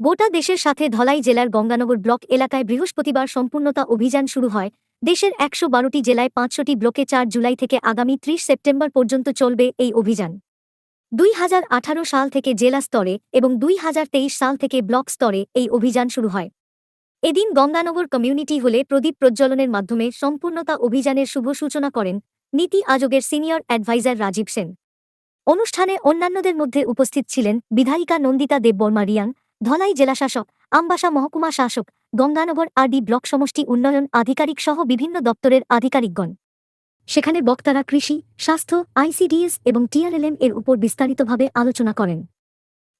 গোটা দেশের সাথে ধলাই জেলার গঙ্গানগর ব্লক এলাকায় বৃহস্পতিবার সম্পূর্ণতা অভিযান শুরু হয়। দেশের একশো বারোটি জেলায় পাঁচশোটি ব্লকে চার জুলাই থেকে আগামী ত্রিশ সেপ্টেম্বর পর্যন্ত চলবে এই অভিযান। দুই হাজার আঠারো সাল থেকে জেলা স্তরে এবং দুই হাজার তেইশ সাল থেকে ব্লক স্তরে এই অভিযান শুরু হয়। এদিন গঙ্গানগর কমিউনিটি হলে প্রদীপ প্রজ্বলনের মাধ্যমে সম্পূর্ণতা অভিযানের শুভ সূচনা করেন নীতি আয়োগের সিনিয়র অ্যাডভাইজার রাজীব সেন। অনুষ্ঠানে অন্যান্যদের মধ্যে উপস্থিত ছিলেন বিধায়িকা নন্দিতা দেববর্মা রিয়াং ধলাই জেলাশাসক আমবাসা মহকুমা শাসক, গঙ্গানগর আরডি ব্লক সমষ্টি উন্নয়ন আধিকারিক সহ বিভিন্ন দপ্তরের আধিকারিকগণ। সেখানে বক্তারা কৃষি, স্বাস্থ্য, আইসিডিএস এবং টিআরএলএম এর উপর বিস্তারিতভাবে আলোচনা করেন।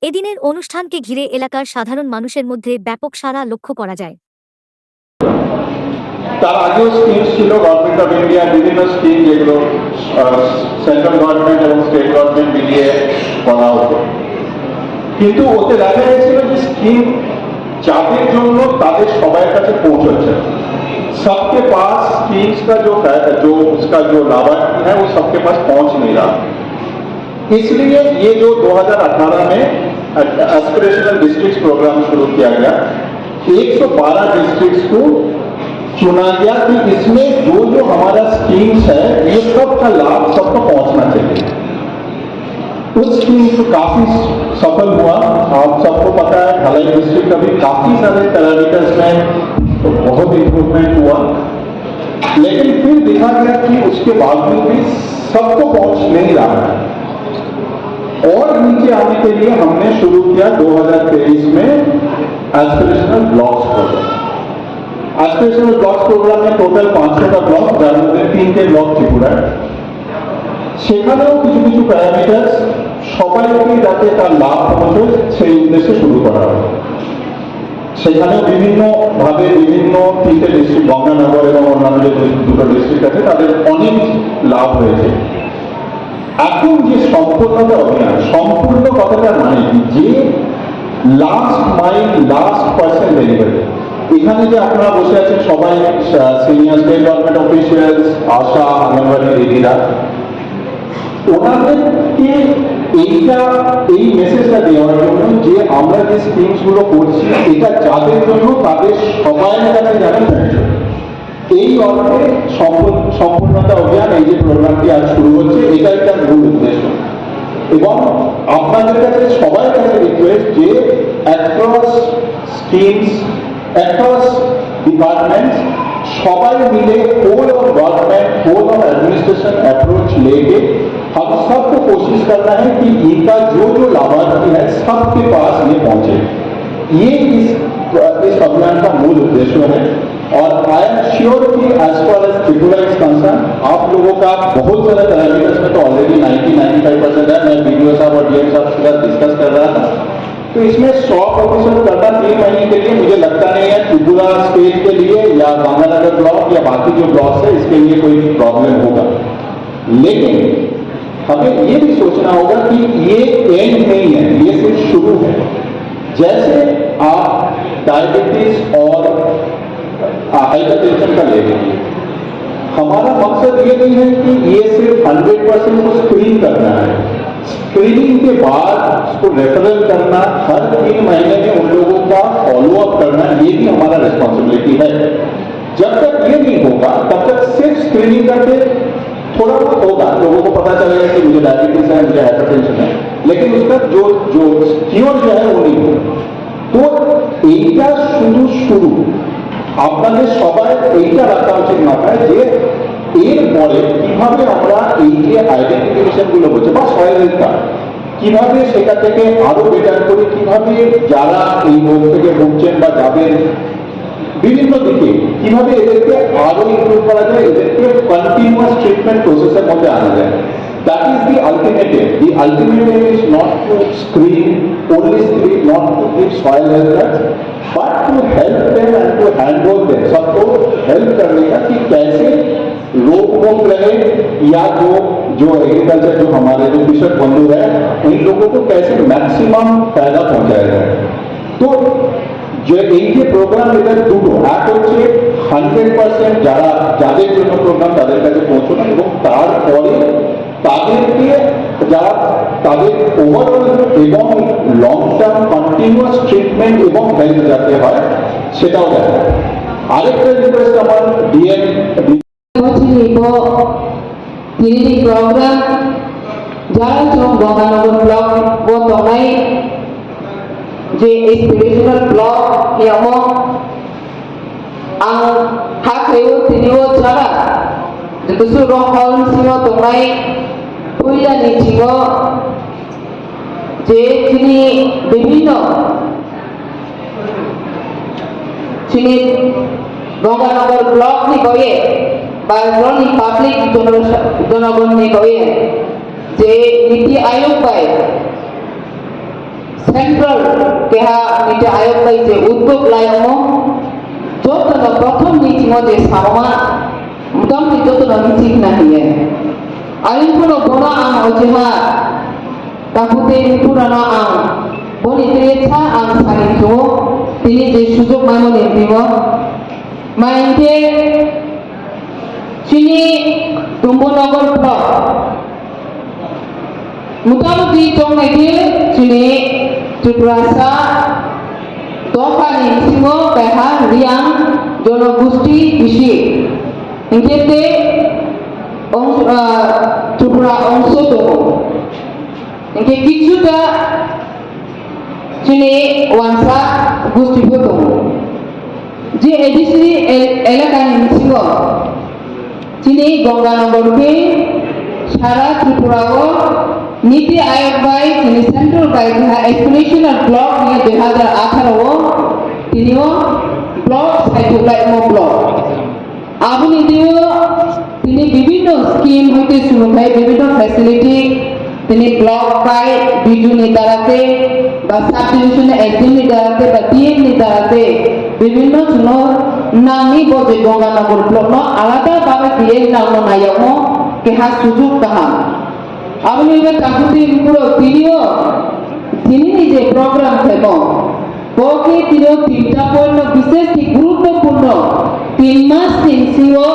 এদিনের অনুষ্ঠানকে ঘিরে এলাকার সাধারণ মানুষের মধ্যে ব্যাপক সাড়া লক্ষ্য করা যায়। তার আগেও স্কিম ছিল গভর্নমেন্ট অফ ইন্ডিয়া বিভিন্ন স্কিম যেগুলো সেন্ট্রাল গভর্নমেন্ট এবং স্টেট গভর্নমেন্ট মিলিয়ে করা হতো। কিন্তু ওতে দেখা গেছিল যে স্কিম যাদের জন্য তাদের সবার কাছে পৌঁছচ্ছে না। सबके पास स्कीम्स का जो फायदा जो उसका जो लाभार्थी है वो सबके पास पहुंच नहीं रहा इसलिए ये जो 2018 में एस्पिरेशनल डिस्ट्रिक्ट प्रोग्राम शुरू किया गया 112 डिस्ट्रिक्ट्स को चुना गया कि इसमें जो जो हमारा स्कीम्स है ये सबका लाभ सबको पहुंचना चाहिए उसमें तो काफ़ी सफल हुआ। आप सबको पता है, ढलाई डिस्ट्रिक्ट का भी काफ़ी सारे पैरामीटर्स में तो बहुत इम्प्रूवमेंट हुआ। लेकिन फिर देखा गया कि उसके बावजूद भी सबको पहुँच नहीं रहा है। और नीचे आने के लिए हमने शुरू किया 2023 में aspirational blocks programme aspirational blocks programme में टोटल पाँच सौ का ब्लॉक तीन के ब्लॉक त्रिपुरा है সেখানেও কিছু কিছু প্যারামিটার্স সবাইকে যাতে তার লাভ পৌঁছয় সেই উদ্দেশ্যে শুরু করা হয়। সেখানে বিভিন্ন ভাবে বিভিন্ন তিনটে ডিস্ট্রিক্ট গঙ্গানগর এবং অন্যান্য যে দুটো ডিস্ট্রিক্ট আছে, তাদের অনেক লাভ হয়েছে। এখন যে সম্পূর্ণতা অভিযান, সম্পূর্ণ কথাটার মানে যে last mile last percent delivery এখানে যে আপনারা বসে আছেন সবাই senior state government officials ASHA anganwadi দিদিরা ওনাদেরকে এইটা, এই মেসেজটা দেওয়ার জন্য যে আমরা যে স্কিমসগুলো করছি, এটা যাদের জন্য তাদের সবাই কাছে যেন এই অর্থে সম্পূর্ণ- সম্পূর্ণতা অভিযান, এই যে প্রোগ্রামটি আজ শুরু হচ্ছে এটা একটা মূল উদ্দেশ্য। এবং আপনাদের কাছে সবার কাছে রিকোয়েস্ট যে অ্যাক্রস স্কিমস অ্যাক্রস ডিপার্টমেন্টস সবাই मिले whole of government whole of administration approach लेके हम सबको कोशिश करना है कि इनका जो जो लाभार्थी है सबके पास ये पहुंचे ये इस इस अभियान का मूल उद्देश्य है और आई एम श्योर कि as far as Tripura is concern आप लोगों का बहुत सारे पैरामीटर्स में तो ऑलरेडी 90 95 परसेंट है मैं वीडियो साहब और डीएम साहब के साथ डिस्कस कर रहा था तो इसमें सौ प्रतिशत करना तीन महीने के लिए मुझे लगता नहीं है त्रिपुरा स्टेट के लिए या गंगानगर ब्लॉक या बाकी जो ब्लॉक्स है, इसके लिए कोई प्रॉब्लम होगा। लेकिन हमें ये भी सोचना होगा कि ये एंड नहीं है, ये सिर्फ़ शुरू है। जैसे आप डायबिटीज़ और हाइपरटेंशन का ले लीजिए हमारा मकसद ये नहीं है कि ये सिर्फ़ हंड्रेड परसेंट को स्क्रीन करना है। स्क्रीनिंग के बाद उसको रेफरल करना हर तीन महीने में उन लोगों का फॉलो अप करना ये भी हमारा रिस्पॉन्सिबिलिटी है जब तक ये नहीं होगा तब तक सिर्फ स्क्रीनिंग करके थोड़ा बहुत होगा लोगों को पता चलेगा कि मुझे डायबिटीज है मुझे हाइपरटेंशन है लेकिन उसका जो जो क्योर जो है वो नहीं होगा তো এইটা শুধু শুরু আপনাদের সবাই এইটা রাখা উচিত মাথায় যে এরপরে কিভাবে আমরা এই যে আইডেন্টিফিকেশন গুলো হচ্ছে বা সয়েল হেলথ কার্ড কিভাবে সেটা থেকে আরো বেটার করে কিভাবে যারা এই রোগ থেকে ভুগছেন বা যাদের বিভিন্ন দিকে কিভাবে এদেরকে আরো ইমপ্রুভ করা যায় এদেরকে কন্টিনিউয়াস ট্রিটমেন্ট প্রসেসের মধ্যে আনা যায় that is the ultimate the ultimate is not to screen only screen not to give soil health cards but to help them and to handhold them सबको हेल्प करने का कि कैसे रोग मुक्त रहे या जो जो एग्रीकल्चर जो हमारे जो कृषक बंधु है इन लोगों को कैसे मैक्सिमम फायदा पहुंचाया जाए তো যে এই যে প্রোগ্রাম এটা দুটো এক হচ্ছে হান্ড্রেড পার্সেন্ট যারা যাদের জন্য প্রোগ্রাম তাদের কাছে পৌঁছানো এবং তারপরে তাদেরকে যারা তাদের ওভারঅল এবং লং টার্ম কন্টিনিউয়াস ট্রিটমেন্ট এবং হেলথ যাতে হয় সেটাও দেখা আরেকটা রিকোয়েস্ট আমার DM Diri program Jalan Cung Gonganagun Blog po tonay je inspirational blog yang mo ang hakayo tiniwo chara Dito su rohon sino tonay puya ni chingo je chini bibino chini নি কয়ে বা Roni public জনগণ নি কয়ে যে নীতি আয়োগ পায়, central কেহা নীতি আয়োগ পাই যে উদ্যোগ লায়ম যতন প্রথম নীতি যে সামা মোটামুটি যতন নীতি না হিয়ে আইন কোনো বোনা আং অজেহা কাকুতে পুরানো আং বনি তেছা আং সারিছো তিনি যে সুযোগ মামনি দিব মাইন্ডে চিনি তুম্বনগর ব্লক মোটামুটি তং নাকি চিনি ত্রিপুরাসা দফানি সিংহ পেহা রিয়াং জনগোষ্ঠী বিশি ইংরেজিতে ত্রিপুরা অংশ দং ইংকে কিছুটা চিনি ওয়ানসা গোষ্ঠীও দং যে এডিসি এলাকায় ছিল তিনি গঙ্গানগরকে সারা ত্রিপুরাও নীতি আয়োগ বাই তিনি সেন্ট্রাল বাই এক্সপ্লেনেশন আর ব্লক নিয়ে দুই হাজার আঠারো তিনিও ব্লক সাইফুল্লাহ ব্লক আপনি দিও তিনি বিভিন্ন স্কিম হইতে শুরু হয়, বিভিন্ন ফ্যাসিলিটি তিনি ব্লক পায় বিজু নেতারাতে বা সাব ডিভিশনে একজননি বা ডিএম নি বিভিন্ন জন্য নামনি বজে গঙ্গানগর ব্লক ন আলাদা ভাবে দিয়ে নাম নাইয়াম কেহা সুযোগ কাহাম আপনি এবার কাকুতি পুরো তিনিও, তিনি নিজে প্রোগ্রাম থেম বকে তিনিও তিনটা পণ্য বিশেষ গুরুত্বপূর্ণ, তিন মাস তিন সিও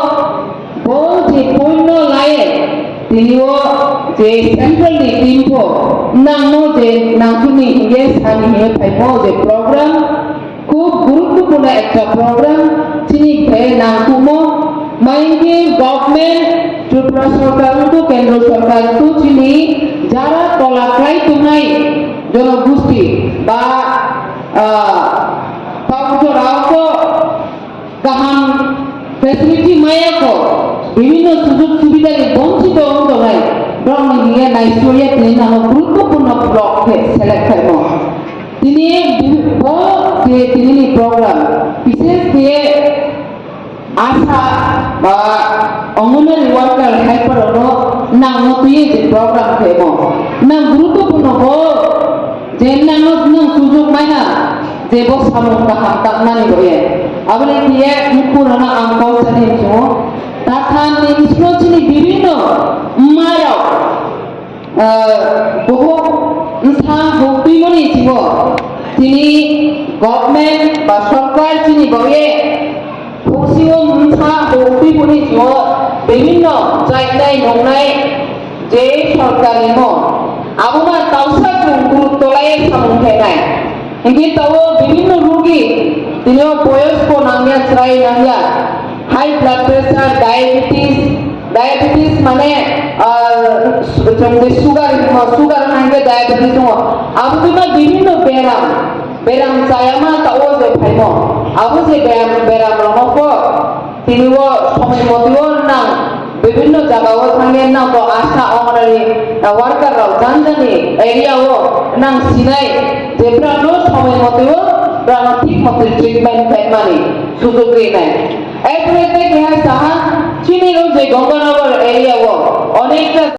তিনিও যে সেন্ট্রাল নি টিমফো নাংনো যে নাংকুনি হিগে সানি হিগে ফাইমো যে প্রোগ্রাম খুব গুরুত্বপূর্ণ একটা প্রোগ্রাম তিনি ভে নাংকুমো মাইন্ডে গভর্নমেন্ট ত্রিপুরা সরকার তো কেন্দ্র সরকার তো চিনি যারা কলাক্রাই তোমাই জনগোষ্ঠী বা পাউজরাও গাহাম ফেসিলিটি মায়াকো বিভিন্ন সুযোগ সুবিধাকে বঞ্চিত অন্তরায় ব্রহ্ম নিয়ে নাইসুরিয়া তিনি নাম গুরুত্বপূর্ণ ব্লক সিলেক্ট হয় তিনি যে তিনি প্রোগ্রাম বিশেষ দিয়ে আশা বা অঙ্গনওয়াড়ি ওয়ার্কার হেল্পার নাম তুই যে প্রোগ্রাম খেব নাম গুরুত্বপূর্ণ হ যে নাম নং সুযোগ মাইনা যে বো সামন কাহাম তাকনানি বয়ে আবলে দিয়ে পুরানো আঙ্কাও সানি জো তাথান নিমিশ্র চিনি বিভিন্ন মায়াও বহু স্থান ভক্তিমণি জীব তিনি গভর্নমেন্ট বা সরকার চিনি বয়ে ভক্তিও মুখা ভক্তিমণি জীব বিভিন্ন জায়গায় নংনাই যে সরকারি ন আবহাওয়া তাওসা গুরুত্ব লাই সামুখে নাই। তাও বিভিন্ন রোগী তিনিও বয়স্ক নামিয়া, ত্রাই নামিয়া high blood pressure diabetes diabetes মানে সুগার সুগার নাইবে ডায়াবেটিস দङ আবুদিমা বিভিন্ন বেরাম বেরাম চায়ামা তাও যে ফাইম আবু যে বেরাম বেরাম রঙক তিনিও সময় মতেও না, বিভিন্ন জায়গাও থাঙ্গে না, তো আশা অঙ্গনারি ওয়ার্কাররাও জানজানি এরিয়াও নাং সিনাই যেপ্রানো সময় মতেও প্রাণ ঠিক মতো ট্রিটমেন্ট খাইমানি সুযোগ দিয়ে নাই এরপরে দেখে সাহা চিনিরও যে গঙ্গানগর এরিয়াও অনেকটা